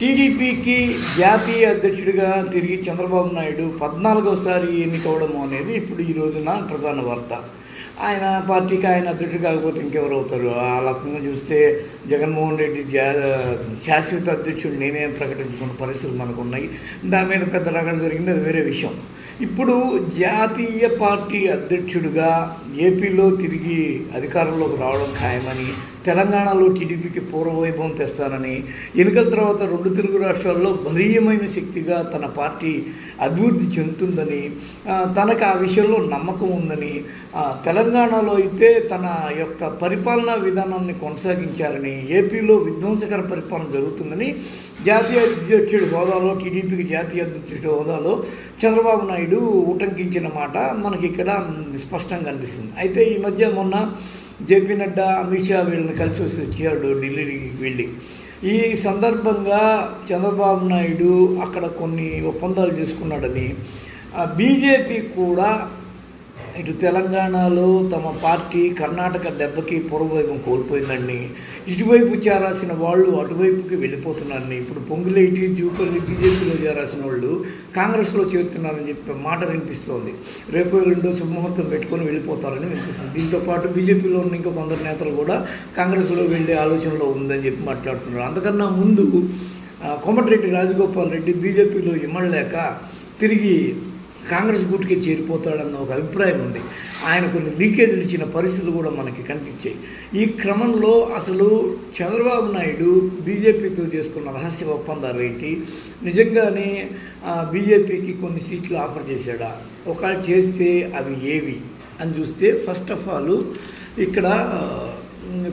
టీడీపీకి జాతీయ అధ్యక్షుడిగా తిరిగి చంద్రబాబు నాయుడు పద్నాలుగోసారి ఎన్నికవడం అనేది ఇప్పుడు ఈ రోజున ప్రధాన వార్త. ఆయన పార్టీకి ఆయన అధ్యక్షుడు కాకపోతే ఇంకెవరు అవుతారు? ఆ రకంగా చూస్తే జగన్మోహన్ రెడ్డి జా శాశ్వత అధ్యక్షుడు నేనే ప్రకటించుకున్న పరిస్థితులు మనకు ఉన్నాయి. దాని మీద పెద్ద రకం జరిగింది అది వేరే విషయం. ఇప్పుడు జాతీయ పార్టీ అధ్యక్షుడిగా ఏపీలో తిరిగి అధికారంలోకి రావడం ఖాయమని తెలంగాణలో టీడీపీకి పూర్వవైభవం తెస్తానని ఎన్నికల తర్వాత రెండు తెలుగు రాష్ట్రాల్లో బలీయమైన శక్తిగా తన పార్టీ అభివృద్ధి చెందుతుందని తనకు ఆ విషయంలో నమ్మకం ఉందని తెలంగాణలో అయితే తన యొక్క పరిపాలనా విధానాన్ని కొనసాగించాలని ఏపీలో విధ్వంసకర పరిపాలన జరుగుతుందని జాతీయ అధ్యక్షుడి హోదాలో టీడీపీకి జాతీయ అధ్యక్షుడి హోదాలో చంద్రబాబు నాయుడు ఉటంకించిన మాట మనకి ఇక్కడ స్పష్టంగా కనిపిస్తుంది అయితే ఈ మధ్య మొన్న జేపీ నడ్డా అమిత్ షా వీళ్ళని కలిసి వచ్చి వచ్చాడు ఢిల్లీకి వెళ్ళి. ఈ సందర్భంగా చంద్రబాబు నాయుడు అక్కడ కొన్ని ఒప్పందాలు చేసుకున్నాడని బీజేపీ కూడా ఇటు తెలంగాణలో తమ పార్టీ కర్ణాటక దెబ్బకి పూర్వవైభవం కోల్పోయిందని ఇటువైపు చేరాల్సిన వాళ్ళు అటువైపుకి వెళ్ళిపోతున్నారని ఇప్పుడు పొంగులేటి జూపల్లి బీజేపీలో చేరాల్సిన వాళ్ళు కాంగ్రెస్లో చేరుతున్నారని చెప్పి మాట వినిపిస్తోంది. రేపు రెండో శుభముహూర్తం పెట్టుకొని వెళ్ళిపోతారని వినిపిస్తుంది. దీంతో పాటు బీజేపీలో ఉన్న ఇంకా కొందరు నేతలు కూడా కాంగ్రెస్లో వెళ్ళే ఆలోచనలో ఉందని చెప్పి మాట్లాడుతున్నారు. అంతకన్నా ముందు ఆ, కోమటిరెడ్డి రాజగోపాల్ రెడ్డి బీజేపీలో ఇమ్మడలేక తిరిగి కాంగ్రెస్ గూటికి చేరిపోతాడన్న ఒక అభిప్రాయం ఉంది. ఆయన కొన్ని లీకేజీలు ఇచ్చిన పరిస్థితులు కూడా మనకి కనిపించాయి. ఈ క్రమంలో అసలు చంద్రబాబు నాయుడు బీజేపీతో చేసుకున్న రహస్య ఒప్పందాలు ఏంటి? నిజంగానే బీజేపీకి కొన్ని సీట్లు ఆఫర్ చేశాడా? ఒకవేళ చేస్తే అవి ఏవి? అని చూస్తే ఫస్ట్ ఆఫ్ ఆల్ ఇక్కడ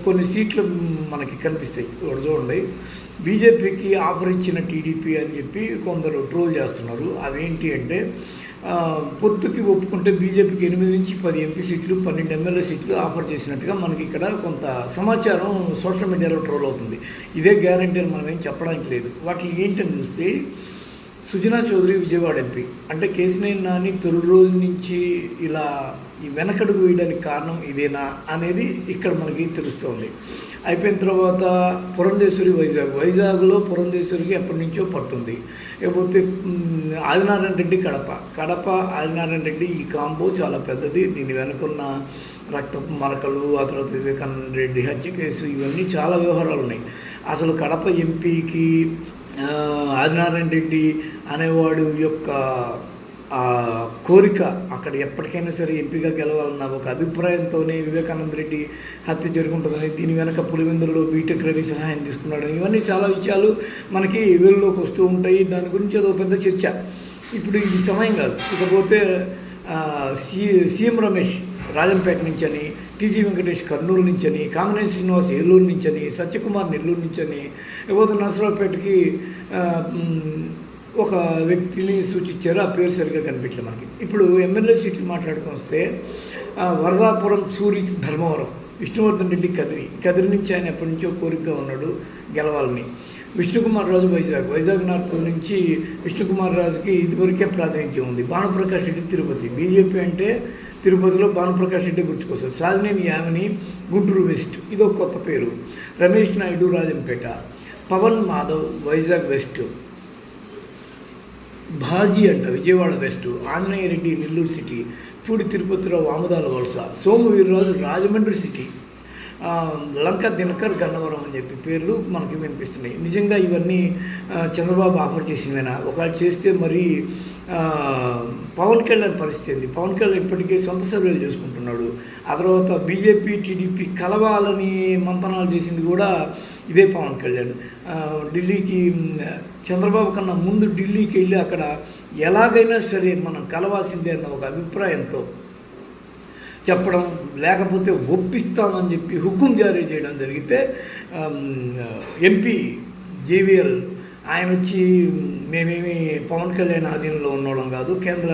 కొన్ని సీట్లు మనకి కనిపిస్తాయి. ఒకటి చూడండి. బీజేపీకి ఆఫర్ ఇచ్చిన టీడీపీ అని చెప్పి కొందరు ట్రోల్ చేస్తున్నారు. అవేంటి అంటే పొత్తుకి ఒప్పుకుంటే బీజేపీకి ఎనిమిది నుంచి పది ఎంపీ సీట్లు పన్నెండు ఎమ్మెల్యే సీట్లు ఆఫర్ చేసినట్టుగా మనకి ఇక్కడ కొంత సమాచారం సోషల్ మీడియాలో ట్రోల్ అవుతుంది. ఇదే గ్యారంటీ అని మనం ఏం చెప్పడానికి లేదు. వాటిని ఏంటని చూస్తే సుజనా చౌదరి విజయవాడ ఎంపీ. అంటే కేసినేని నాని తొలి రోజు నుంచి ఇలా ఈ వెనకడుగు వేయడానికి కారణం ఇదేనా అనేది ఇక్కడ మనకి తెలుస్తోంది. అయిపోయిన తర్వాత పురంధేశ్వరి వైజాగ్. వైజాగ్లో పురంధేశ్వరికి ఎప్పటి నుంచో పట్టుంది. లేకపోతే ఆదినారాయణ రెడ్డి కడప. కడప ఆదినారాయణ రెడ్డి ఈ కాంబో చాలా పెద్దది. దీని వెనుకున్న రక్తపు మరకలు ఆ తర్వాత వివేకానంద రెడ్డి హత్య కేసు ఇవన్నీ చాలా వ్యవహారాలు ఉన్నాయి. అసలు కడప ఎంపీకి ఆదినారాయణ రెడ్డి అనేవాడు యొక్క ఆ కోరిక అక్కడ ఎప్పటికైనా సరే ఎంపీగా గెలవాలన్న ఒక అభిప్రాయంతోనే వివేకానంద రెడ్డి హత్య జరుగుంటుందని దీని వెనక పులివెందులలో బీటెక్ రవి సహాయం తీసుకున్నాడని ఇవన్నీ చాలా విషయాలు మనకి వేలులోకి వస్తూ ఉంటాయి. దాని గురించి అదో పెద్ద చర్చ. ఇప్పుడు ఇది సమయం కాదు. ఇకపోతే సి సీఎం రమేష్ రాజంపేట నుంచి అని టీజీ వెంకటేష్ కర్నూలు నుంచి అని కామినేని శ్రీనివాస్ ఏలూరు నుంచి అని సత్యకుమార్ నెల్లూరు నుంచి అని ఇకపోతే నర్సరావుపేటకి ఒక వ్యక్తిని సూచించారు ఆ పేరు సరిగ్గా కనిపించలేదు మనకి. ఇప్పుడు ఎమ్మెల్యే సీట్లు మాట్లాడుకొని వస్తే వరదాపురం సూరి ధర్మవరం విష్ణువర్ధన్ రెడ్డి కదిరి. కదిరి నుంచి ఆయన ఎప్పటి నుంచో కోరికగా ఉన్నాడు గెలవాలని. విష్ణుకుమార్ రాజు వైజాగ్. వైజాగ్ నార్త్ నుంచి విష్ణుకుమార్ రాజుకి ఇదివరకే ప్రాతినిధ్యం ఉంది. భానుప్రకాష్ రెడ్డి తిరుపతి. బీజేపీ అంటే తిరుపతిలో భానుప్రకాష్ రెడ్డి గుర్తుకొస్తారు. సాధినేని యామిని గుంటూరు వెస్ట్. ఇది ఒక కొత్త పేరు. రమేష్ నాయుడు రాజంపేట. పవన్ మాధవ్ వైజాగ్ వెస్ట్. భాజీ అంట విజయవాడ వెస్ట్ ఆంజనేయ రెడ్డి నెల్లూరు సిటీ పూడి తిరుపతిలో ఆముదాల వలస సోము వీర్రాజు రాజమండ్రి సిటీ. లంక దినకర్ గన్నవరం అని చెప్పి పేర్లు మనకి వినిపిస్తున్నాయి. నిజంగా ఇవన్నీ చంద్రబాబు ఆఫర్ చేసినవేనా? ఒకవేళ చేస్తే మరి పవన్ కళ్యాణ్ పరిస్థితి ఏంది? పవన్ కళ్యాణ్ ఇప్పటికే సొంత సర్వేలు చేసుకుంటున్నాడు. ఆ తర్వాత బీజేపీ టీడీపీ కలవాలని మంతనాలు చేసింది కూడా ఇదే పవన్ కళ్యాణ్. ఢిల్లీకి చంద్రబాబు కన్నా ముందు ఢిల్లీకి వెళ్ళి అక్కడ ఎలాగైనా సరే మనం కలవాల్సిందే అన్న ఒక అభిప్రాయంతో చెప్పడం లేకపోతే ఒప్పిస్తామని చెప్పి హుకుం జారీ చేయడం జరిగితే ఎంపీ జేవిఎల్ ఆయన వచ్చి మేమేమి పవన్ కళ్యాణ్ ఆధీనంలో ఉన్నోళ్ళం కాదు కేంద్ర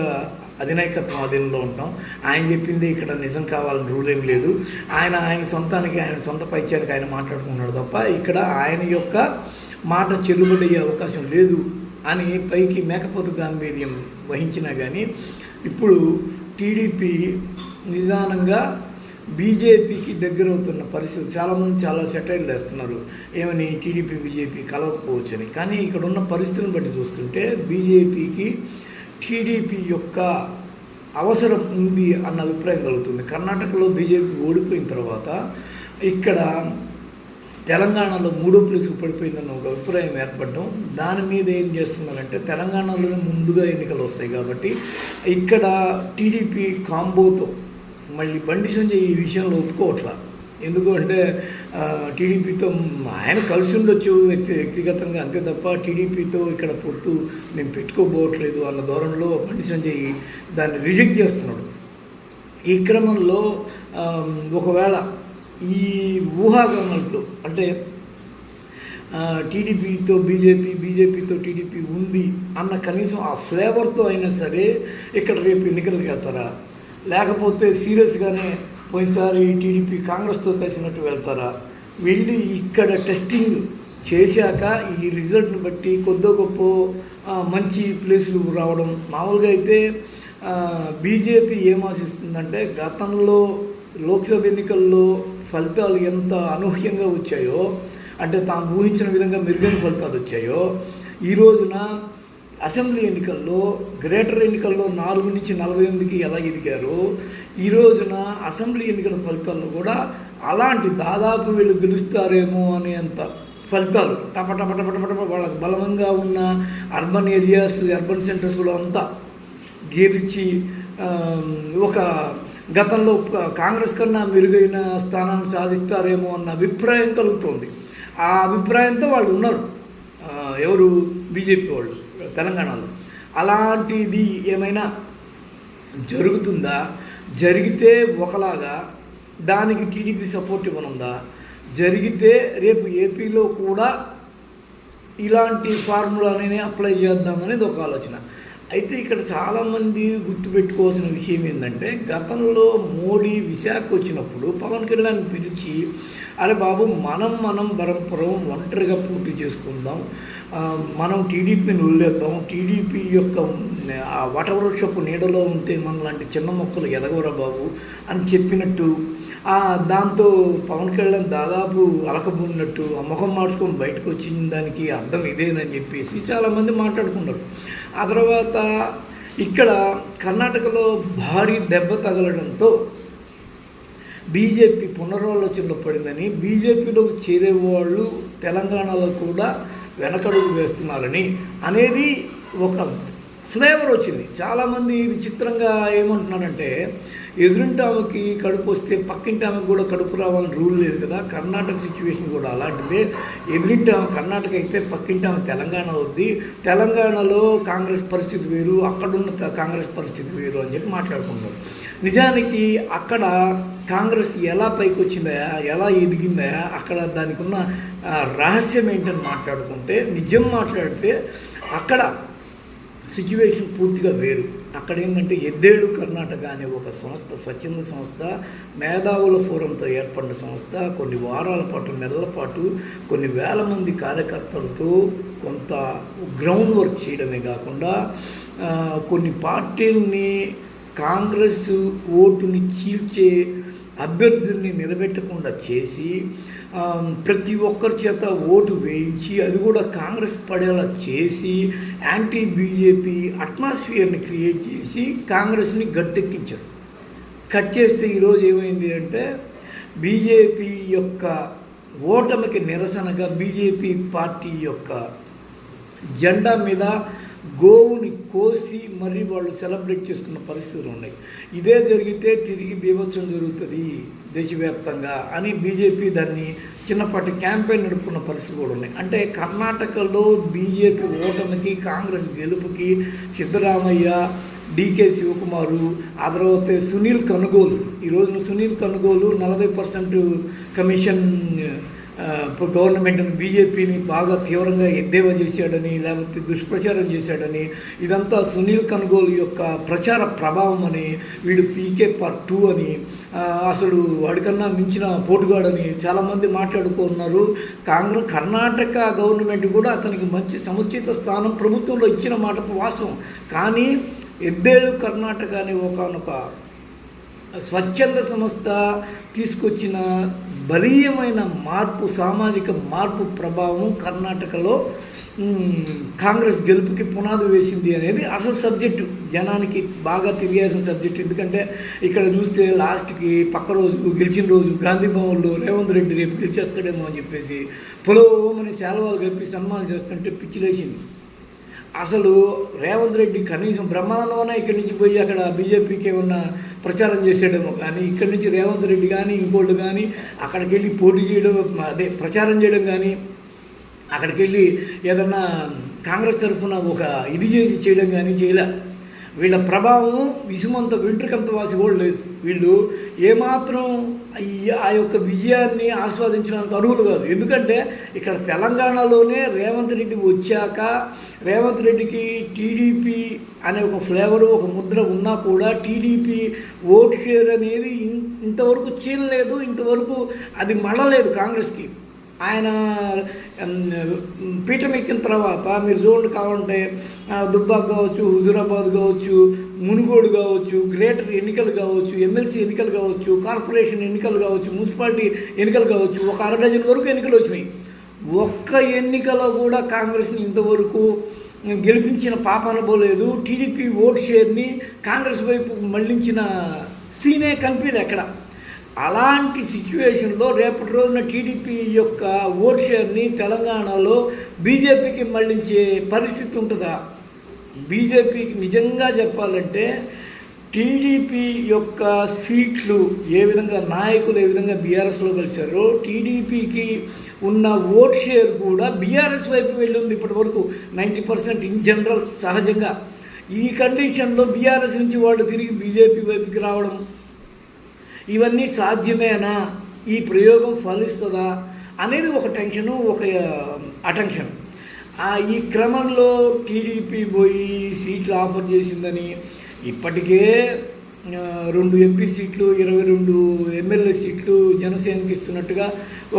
అధినాయకత్వం ఆధీనంలో ఉంటాం. ఆయన చెప్పింది ఇక్కడ నిజం కావాలని రూల్ ఏం లేదు. ఆయన ఆయన సొంతానికి ఆయన సొంత పైత్యానికి ఆయన మాట్లాడుకున్నాడు తప్ప ఇక్కడ ఆయన యొక్క మాట చెల్లుబడి అయ్యే అవకాశం లేదు అని పైకి మేకపోతు గాంభీర్యం వహించినా కానీ ఇప్పుడు టీడీపీ నిదానంగా బీజేపీకి దగ్గర అవుతున్న పరిస్థితి చాలామంది చాలా సెటైర్లు వేస్తున్నారు. ఏమని టీడీపీ బీజేపీ కలవకపోవచ్చని. కానీ ఇక్కడ ఉన్న పరిస్థితిని బట్టి చూస్తుంటే బీజేపీకి టీడీపీ యొక్క అవసరం ఉంది అన్న అభిప్రాయం కలుగుతుంది. కర్ణాటకలో బీజేపీ ఓడిపోయిన తర్వాత ఇక్కడ తెలంగాణలో మూడో ప్లేస్కి పడిపోయిందన్న ఒక అభిప్రాయం ఏర్పడడం దాని మీద ఏం చేస్తున్నారంటే తెలంగాణలోనే ముందుగా ఎన్నికలు వస్తాయి కాబట్టి ఇక్కడ టీడీపీ కాంబోతో మళ్ళీ బండి సంజయ్ ఈ విషయంలో ఒప్పుకోవట్లా. ఎందుకు అంటే టీడీపీతో ఆయన కలిసి ఉండొచ్చు వ్యక్తి వ్యక్తిగతంగా అంతే తప్ప టీడీపీతో ఇక్కడ పొత్తు మేము పెట్టుకోబోవట్లేదు అన్న ధోరణిలో బండి సంజయ్ దాన్ని రిజెక్ట్ చేస్తున్నాడు. ఈ క్రమంలో ఒకవేళ ఈ ఊహాగానాలతో అంటే టీడీపీతో బీజేపీ బీజేపీతో టీడీపీ ఉంది అన్న కనీసం ఆ ఫ్లేవర్తో అయినా సరే ఇక్కడ రేపు ఎన్నికలకు వెళ్తారా లేకపోతే సీరియస్గానే పోయినసారి టీడీపీ కాంగ్రెస్తో కలిసినట్టు వెళ్తారా? వెళ్ళి ఇక్కడ టెస్టింగ్ చేశాక ఈ రిజల్ట్ని బట్టి కొద్దో గొప్ప మంచి ప్లేసులు రావడం. మామూలుగా అయితే బీజేపీ ఏం ఆశిస్తుందంటే గతంలో లోక్సభ ఎన్నికల్లో ఫలితాలు ఎంత అనూహ్యంగా వచ్చాయో అంటే తాము ఊహించిన విధంగా మెరుగైన ఫలితాలు వచ్చాయో ఈ రోజున అసెంబ్లీ ఎన్నికల్లో గ్రేటర్ ఎన్నికల్లో నాలుగు నుంచి నలభై ఎనిమిదికి ఎలా ఎదిగారో ఈ రోజున అసెంబ్లీ ఎన్నికల ఫలితాల్లో కూడా అలాంటి దాదాపు వీళ్ళు గెలుస్తారేమో అనేంత ఫలితాలు టప టప టప టప వాళ్ళకి బలంగా ఉన్న అర్బన్ ఏరియాస్ అర్బన్ సెంటర్స్లో అంతా గెలిచి ఒక గతంలో కాంగ్రెస్ కన్నా మెరుగైన స్థానాన్ని సాధిస్తారేమో అన్న అభిప్రాయం కలుగుతోంది. ఆ అభిప్రాయంతో వాళ్ళు ఉన్నారు. ఎవరు? బీజేపీ వాళ్ళు తెలంగాణలో. అలాంటిది ఏమైనా జరుగుతుందా? జరిగితే ఒకలాగా దానికి టీడీపీ సపోర్ట్ ఇవ్వనుందా? జరిగితే రేపు ఏపీలో కూడా ఇలాంటి ఫార్ములానే అప్లై చేద్దామనేది ఒక ఆలోచన. అయితే ఇక్కడ చాలామంది గుర్తుపెట్టుకోవాల్సిన విషయం ఏంటంటే గతంలో మోడీ విశాఖ వచ్చినప్పుడు పవన్ కళ్యాణ్ పిలిచి అరే బాబు మనం మనం పరంపరం ఒంటరిగా పోటీ చేసుకుందాం. మనం టీడీపీని వదిలేద్దాం. టీడీపీ యొక్క వటవృక్షపు నీడలో ఉంటే మనలాంటి చిన్న మొక్కలు ఎదగవరా బాబు అని చెప్పినట్టు దాంతో పవన్ కళ్యాణ్ దాదాపు అలకబూడినట్టు ఆ ముఖం మార్చుకొని బయటకు వచ్చిన దానికి అర్థం ఇదేనని చెప్పేసి చాలామంది మాట్లాడుకున్నారు. ఆ తర్వాత ఇక్కడ కర్ణాటకలో భారీ దెబ్బ తగలడంతో బీజేపీ పునరాలోచనలో పడిందని బీజేపీలోకి చేరే వాళ్ళు తెలంగాణలో కూడా వెనకడుగు వేస్తున్నారని అనేది ఒక ఫ్లేవర్ వచ్చింది. చాలామంది విచిత్రంగా ఏమంటున్నారంటే ఎదురింటి ఆమెకి కడుపు వస్తే పక్కింటి ఆమెకు కూడా కడుపు రావాలని రూల్ లేదు కదా. కర్ణాటక సిచ్యువేషన్ కూడా అలాంటిదే. ఎదురింటి ఆమె కర్ణాటక అయితే పక్కింటి ఆమె తెలంగాణ వద్ది తెలంగాణలో కాంగ్రెస్ పరిస్థితి వేరు అక్కడున్న త- కాంగ్రెస్ పరిస్థితి వేరు అని చెప్పి మాట్లాడుకుంటారు నిజానికి అక్కడ కాంగ్రెస్ ఎలా పైకి వచ్చిందా ఎలా ఎదిగిందా అక్కడ దానికి ఉన్న రహస్యం ఏంటని మాట్లాడుకుంటే నిజం మాట్లాడితే అక్కడ సిచ్యువేషన్ పూర్తిగా వేరు. అక్కడ ఏంటంటే ఎద్దేడు కర్ణాటక అనే ఒక సంస్థ స్వచ్ఛంద సంస్థ మేధావుల ఫోరంతో ఏర్పడిన సంస్థ కొన్ని వారాల పాటు నెలల పాటు కొన్ని వేల మంది కార్యకర్తలతో కొంత గ్రౌండ్ వర్క్ చేయడమే కాకుండా కొన్ని పార్టీల్ని కాంగ్రెస్ ఓటుని చీల్చే అభ్యర్థుల్ని నిలబెట్టకుండా చేసి ప్రతి ఒక్కరి చేత ఓటు వేయించి అది కూడా కాంగ్రెస్ పడేలా చేసి యాంటీ బీజేపీ అట్మాస్ఫియర్ని క్రియేట్ చేసి కాంగ్రెస్ని గట్టెక్కించారు. కట్ చేస్తే ఈరోజు ఏమైంది అంటే బీజేపీ యొక్క ఓటమికి నిరసనగా బీజేపీ పార్టీ యొక్క జెండా మీద గోవుని కోసి మరీ వాళ్ళు సెలబ్రేట్ చేసుకున్న పరిస్థితులు ఉన్నాయి. ఇదే జరిగితే తిరిగి బీభత్సం జరుగుతుంది దేశవ్యాప్తంగా అని బీజేపీ దాన్ని చిన్నపాటి క్యాంపెయిన్ నడుపుకున్న పరిస్థితులు కూడా ఉన్నాయి. అంటే కర్ణాటకలో బీజేపీ ఓటమికి కాంగ్రెస్ గెలుపుకి సిద్ధరామయ్య డీకే శివకుమారు ఆ తర్వాత సునీల్ కనుగోలు. ఈ రోజున సునీల్ కనుగోలు నలభై పర్సెంట్ కమిషన్ ఇప్పుడు గవర్నమెంట్ బీజేపీని బాగా తీవ్రంగా ఎద్దేవా చేశాడని లేకపోతే దుష్ప్రచారం చేశాడని ఇదంతా సునీల్ కనుగోలు యొక్క ప్రచార ప్రభావం అని వీడు పీకే పార్ట్ టూ అని అసలు వాడికన్నా మించిన పోటుగాడని చాలామంది మాట్లాడుకున్నారు కాంగ్రెస్ కర్ణాటక గవర్నమెంట్ కూడా అతనికి మంచి సముచిత స్థానం ప్రభుత్వంలో ఇచ్చిన మాట వాస్తవం. కానీ ఎద్దేడు కర్ణాటక అనే ఒకనొక స్వచ్ఛంద సంస్థ తీసుకొచ్చిన బలీయమైన మార్పు సామాజిక మార్పు ప్రభావం కర్ణాటకలో కాంగ్రెస్ గెలుపుకి పునాది వేసింది అనేది అసలు సబ్జెక్టు. జనానికి బాగా తెలియాల్సిన సబ్జెక్ట్. ఎందుకంటే ఇక్కడ చూస్తే లాస్ట్కి పక్క రోజు గెలిచిన రోజు గాంధీ భవన్లో రేవంత్ రెడ్డి రేపు గెలిచేస్తాడేమో అని చెప్పేసి పొలవమని శాలవాలు కప్పి సన్మానం చేస్తుంటే పిచ్చిలేసింది అసలు రేవంత్ రెడ్డి కనీసం బ్రహ్మానందమన ఇక్కడి నుంచి పోయి అక్కడ బీజేపీకి ఏమన్నా ప్రచారం చేసేయడమో కానీ ఇక్కడి నుంచి రేవంత్ రెడ్డి కానీ ఇంకోళ్ళు కానీ అక్కడికి వెళ్ళి పోటీ చేయడం అదే ప్రచారం చేయడం కానీ అక్కడికి వెళ్ళి ఏదన్నా కాంగ్రెస్ తరఫున ఒక ఇది చేసి చేయడం కానీ చేయలే. వీళ్ళ ప్రభావం విసుమంత వెంట్రుకంత వాసి కూడా లేదు. వీళ్ళు ఏమాత్రం ఆ యొక్క విజయాన్ని ఆస్వాదించడానికి అర్హులు కాదు. ఎందుకంటే ఇక్కడ తెలంగాణలోనే రేవంత్ రెడ్డి వచ్చాక రేవంత్ రెడ్డికి టీడీపీ అనే ఒక ఫ్లేవర్ ఒక ముద్ర ఉన్నా కూడా టీడీపీ ఓట్ షేర్ అనేది ఇంతవరకు చీలలేదు ఇంతవరకు అది మళ్ళలేదు కాంగ్రెస్కి. ఆయన పీఠం ఎక్కిన తర్వాత మీరు చూడండి కావాలంటే దుబ్బాక్ కావచ్చు హుజురాబాద్ కావచ్చు మునుగోడు కావచ్చు గ్రేటర్ ఎన్నికలు కావచ్చు ఎమ్మెల్సీ ఎన్నికలు కావచ్చు కార్పొరేషన్ ఎన్నికలు కావచ్చు మున్సిపాలిటీ ఎన్నికలు కావచ్చు ఒక అర డజన్ వరకు ఎన్నికలు వచ్చినాయి. ఒక్క ఎన్నికలో కూడా కాంగ్రెస్ని ఇంతవరకు గెలిపించిన పాపాన పోలేదు టీడీపీ ఓటు షేర్ని కాంగ్రెస్ వైపు మళ్ళించిన సీనే కనిపించదు ఎక్కడ. అలాంటి సిచ్యువేషన్లో రేపటి రోజున టీడీపీ యొక్క ఓట్ షేర్ని తెలంగాణలో బీజేపీకి మళ్ళించే పరిస్థితి ఉంటుందా? బీజేపీకి నిజంగా చెప్పాలంటే టీడీపీ యొక్క సీట్లు ఏ విధంగా నాయకులు ఏ విధంగా బీఆర్ఎస్లో కలిశారో టీడీపీకి ఉన్న ఓట్ షేర్ కూడా బీఆర్ఎస్ వైపు వెళ్ళింది ఇప్పటి వరకు నైంటీ పర్సెంట్ ఇన్ జనరల్ సహజంగా. ఈ కండిషన్లో బీఆర్ఎస్ నుంచి వాళ్ళు తిరిగి బీజేపీ వైపుకి రావడం ఇవన్నీ సాధ్యమేనా? ఈ ప్రయోగం ఫలిస్తుందా? అనేది ఒక టెన్షను ఒక అటెన్షన్. ఈ క్రమంలో టీడీపీ పోయి సీట్లు ఆఫర్ చేసిందని ఇప్పటికే రెండు ఎంపీ సీట్లు ఇరవై రెండు ఎమ్మెల్యే సీట్లు జనసేనకి ఇస్తున్నట్టుగా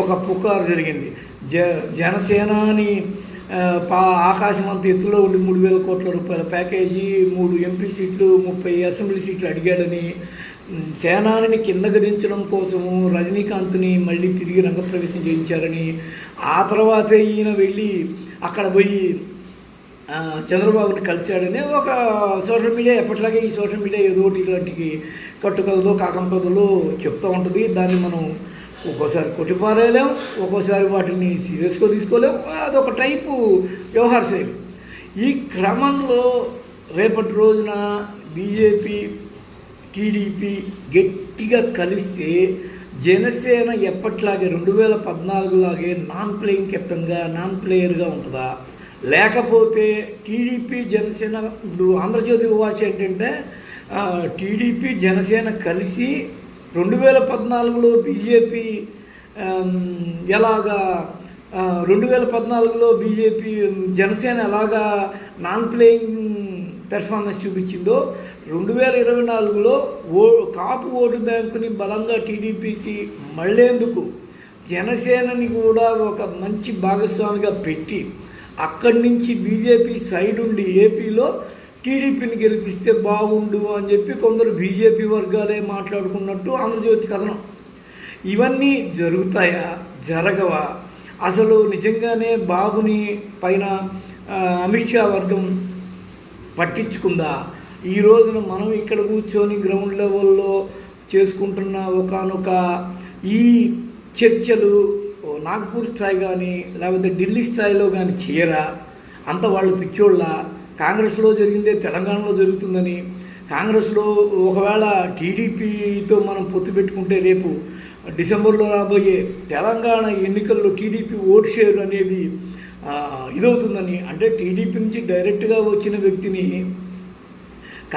ఒక పుకారు జరిగింది. జ జనసేనాని పా ఆకాశం అంత ఎత్తులో ఉండి మూడు వేల కోట్ల రూపాయల ప్యాకేజీ మూడు ఎంపీ సీట్లు ముప్పై అసెంబ్లీ సీట్లు అడిగాడని సేనాని కిందకు దించడం కోసము రజనీకాంత్ని మళ్ళీ తిరిగి రంగప్రవేశం చేయించారని ఆ తర్వాతే ఈయన వెళ్ళి అక్కడ పోయి చంద్రబాబుని కలిశాడని ఒక సోషల్ మీడియా ఎప్పటిలాగే ఈ సోషల్ మీడియా ఏదో ఒకటి ఇలాంటికి కట్టుకథలు కాకంపదలు చెప్తూ ఉంటుంది. దాన్ని మనం ఒక్కోసారి కొట్టిపారేయలేం ఒక్కోసారి వాటిని సీరియస్గా తీసుకోలేం. అదొక టైపు వ్యవహార శైలి. ఈ క్రమంలో రేపటి రోజున బీజేపీ టీడీపీ గట్టిగా కలిస్తే జనసేన ఎప్పట్లాగే రెండు వేల పద్నాలుగులాగే నాన్ ప్లేయింగ్ కెప్టెన్గా నాన్ ప్లేయర్గా ఉంటుందా? లేకపోతే టీడీపీ జనసేన ఇప్పుడు ఆంధ్రజ్యోతి వాచ్ ఏంటంటే టీడీపీ జనసేన కలిసి రెండు వేల పద్నాలుగులో బీజేపీ ఎలాగా రెండు వేల పద్నాలుగులో బీజేపీ జనసేన ఎలాగా నాన్ ప్లేయింగ్ పెర్ఫార్మెన్స్ చూపించిందో రెండు వేల ఇరవై నాలుగులో ఓ కాపు ఓటు బ్యాంకుని బలంగా టీడీపీకి మళ్ళేందుకు జనసేనని కూడా ఒక మంచి భాగస్వామిగా పెట్టి అక్కడి నుంచి బీజేపీ సైడ్ ఉండి ఏపీలో టీడీపీని గెలిపిస్తే బాగుండు అని చెప్పి కొందరు బీజేపీ వర్గాలే మాట్లాడుకున్నట్టు ఆంధ్రజ్యోతి కథనం. ఇవన్నీ జరుగుతాయా? జరగవా? అసలు నిజంగానే బాబుని పైన అమిత్ షా వర్గం పట్టించుకుందా? ఈ రోజున మనం ఇక్కడ కూర్చొని గ్రౌండ్ లెవెల్లో చేసుకుంటున్న ఒకనొక ఈ చర్చలు నాగపూర్ స్థాయి కానీ లేకపోతే ఢిల్లీ స్థాయిలో కానీ చేయరా? అంత వాళ్ళు పిచ్చోళ్ళ. కాంగ్రెస్లో జరిగిందే తెలంగాణలో జరుగుతుందని. కాంగ్రెస్లో ఒకవేళ టీడీపీతో మనం పొత్తు పెట్టుకుంటే రేపు డిసెంబర్లో రాబోయే తెలంగాణ ఎన్నికల్లో టీడీపీ ఓట్ షేర్ అనేది ఇదవుతుందని. అంటే టీడీపీ నుంచి డైరెక్ట్గా వచ్చిన వ్యక్తిని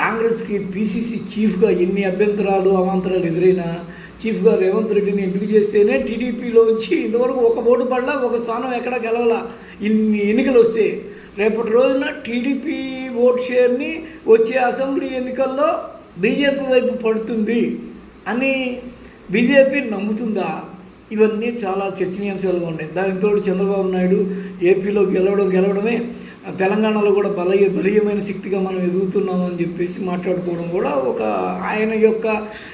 కాంగ్రెస్కి పీసీసీ చీఫ్గా ఎన్ని అభ్యంతరాలు అవాంతరాలు ఎదురైనా చీఫ్గా రేవంత్ రెడ్డిని ఎంపిక చేస్తేనే టీడీపీలోంచి ఇంతవరకు ఒక ఓటు పడలా ఒక స్థానం ఎక్కడ గెలవలా. ఇన్ని ఎన్నికలు వస్తే రేపటి రోజున టీడీపీ ఓట్ షేర్ని వచ్చే అసెంబ్లీ ఎన్నికల్లో బీజేపీ వైపు పడుతుంది అని బీజేపీ నమ్ముతుందా? ఇవన్నీ చాలా చర్చనీయాంశాలుగా ఉన్నాయి. దానితో చంద్రబాబు నాయుడు ఏపీలో గెలవడం గెలవడమే తెలంగాణలో కూడా బలయ బలీయమైన శక్తిగా మనం ఎదుగుతున్నామని చెప్పేసి మాట్లాడుకోవడం కూడా ఒక ఆయన యొక్క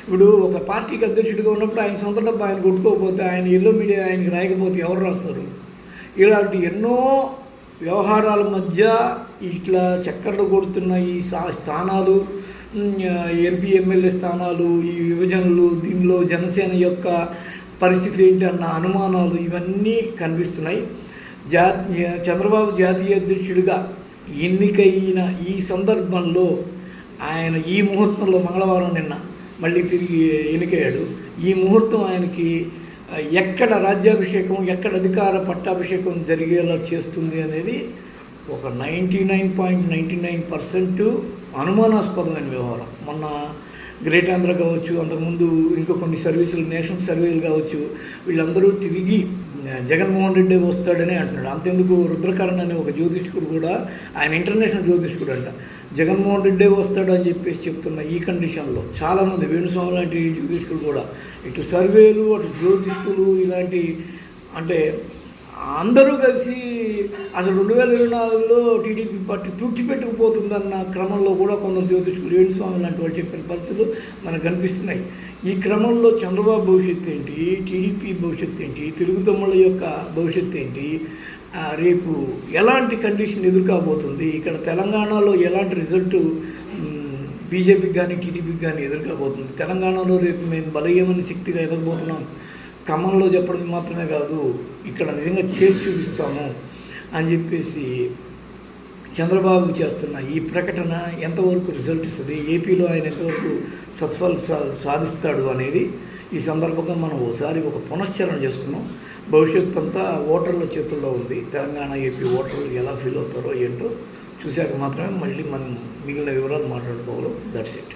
ఇప్పుడు ఒక పార్టీకి అధ్యక్షుడిగా ఉన్నప్పుడు ఆయన సొంత డబ్బు ఆయన కొట్టుకోకపోతే ఆయన ఎల్లో మీడియా ఆయనకి రాయకపోతే ఎవరు రాస్తారు? ఇలాంటి ఎన్నో వ్యవహారాల మధ్య ఇట్లా చక్కర్లు కొడుతున్న ఈ స్థానాలు ఎంపీ ఎమ్మెల్యే స్థానాలు ఈ విభజనలు దీనిలో జనసేన యొక్క పరిస్థితి ఏంటి అన్న అనుమానాలు ఇవన్నీ కనిపిస్తున్నాయి. జాతీయ చంద్రబాబు జాతీయ అధ్యక్షుడిగా ఎన్నికైన ఈ సందర్భంలో ఆయన ఈ ముహూర్తంలో మంగళవారం నిన్న మళ్ళీ తిరిగి ఎన్నికయ్యాడు. ఈ ముహూర్తం ఆయనకి ఎక్కడ రాజ్యాభిషేకం ఎక్కడ అధికార పట్టాభిషేకం జరిగేలా చేస్తుంది అనేది ఒక ninety nine point ninety nine percent అనుమానాస్పదమైన వ్యవహారం. మొన్న గ్రేట్ ఆంధ్ర కావచ్చు అంతకుముందు ఇంకా కొన్ని సర్వీసులు నేషనల్ సర్వేలు కావచ్చు వీళ్ళందరూ తిరిగి జగన్మోహన్ రెడ్డి వస్తాడని అంటున్నాడు. అంతెందుకు రుద్రకరణ్ అనే ఒక జ్యోతిష్కుడు కూడా ఆయన ఇంటర్నేషనల్ జ్యోతిష్కుడు అంట. జగన్మోహన్ రెడ్డే వస్తాడు అని చెప్పేసి చెప్తున్న ఈ కండిషన్లో చాలామంది వేణుస్వామి లాంటి జ్యోతిష్కులు కూడా ఇటు సర్వేలు అటు జ్యోతిష్కులు ఇలాంటి అంటే అందరూ కలిసి అసలు రెండు వేల ఇరవై నాలుగులో టీడీపీ పార్టీ తుడిచిపెట్టుకుపోతుందన్న క్రమంలో కూడా కొందరు జ్యోతిష్కులు వేణుస్వామి లాంటి వాళ్ళు చెప్పిన పరిస్థితులు మనకు కనిపిస్తున్నాయి. ఈ క్రమంలో చంద్రబాబు భవిష్యత్తు ఏంటి? టీడీపీ భవిష్యత్తు ఏంటి? తెలుగు తమ్ముళ్ళ యొక్క భవిష్యత్తు ఏంటి? రేపు ఎలాంటి కండిషన్ ఎదుర్కోబోతుంది? ఇక్కడ తెలంగాణలో ఎలాంటి రిజల్ట్ బీజేపీకి కానీ టీడీపీకి కానీ ఎదుర్కోబోతుంది? తెలంగాణలో రేపు మేము బలయ్యమని శక్తిగా ఎదగబోతున్నాం. ఖమ్మంలో చెప్పడం మాత్రమే కాదు ఇక్కడ నిజంగా చేసి చూపిస్తాము అని చెప్పేసి చంద్రబాబు చేస్తున్న ఈ ప్రకటన ఎంతవరకు రిజల్ట్ ఇస్తుంది ఏపీలో ఆయన ఎంతవరకు సత్ఫల సా- సాధిస్తాడు అనేది ఈ సందర్భంగా మనం ఓసారి ఒక పునశ్చరణ చేసుకున్నాం. భవిష్యత్తు అంతా ఓటర్ల చేతుల్లో ఉంది. తెలంగాణ ఏపీ ఓటర్లు ఎలా ఫీల్ అవుతారో ఏంటో చూశాక మాత్రమే మళ్ళీ మనం మిగిలిన వివరాలు మాట్లాడుకోగలం. That's it